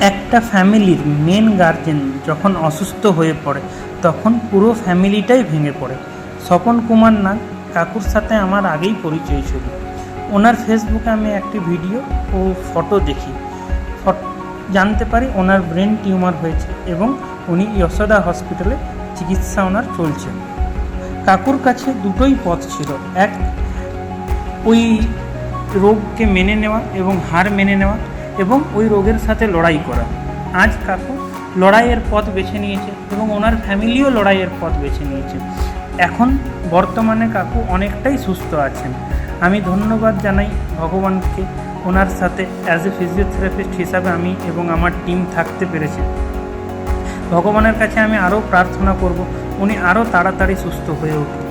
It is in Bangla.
একটা ফ্যামিলির মেন গার্জেন যখন অসুস্থ হয়ে পড়ে, তখন পুরো ফ্যামিলিটাই ভেঙে পড়ে। স্বপন কুমার নাগ কাকুর সাথে আমার আগেই পরিচয় ছিল। ওনার ফেসবুকে আমি একটি ভিডিও ও ফটো দেখি। জানতে পারি ওনার ব্রেন টিউমার হয়েছে এবং উনি যশোদা হসপিটালে চিকিৎসা ওনার চলছে। কাকুর কাছে দুটোই পথ ছিল। এক, ওই রোগকে মেনে নেওয়া এবং হার মেনে নেওয়া এবং ওই রোগের সাথে লড়াই করা। আজ কাকু লড়াইয়ের পথ বেছে নিয়েছে এবং ওনার ফ্যামিলিও লড়াইয়ের পথ বেছে নিয়েছে। এখন বর্তমানে কাকু অনেকটাই সুস্থ আছেন। আমি ধন্যবাদ জানাই ভগবানকে ওনার সাথে অ্যাজ এ ফিজিওথেরাপিস্ট হিসাবে আমি এবং আমার টিম থাকতে পেরেছি। ভগবানের কাছে আমি আরও প্রার্থনা করব, উনি আরও তাড়াতাড়ি সুস্থ হয়ে উঠুন।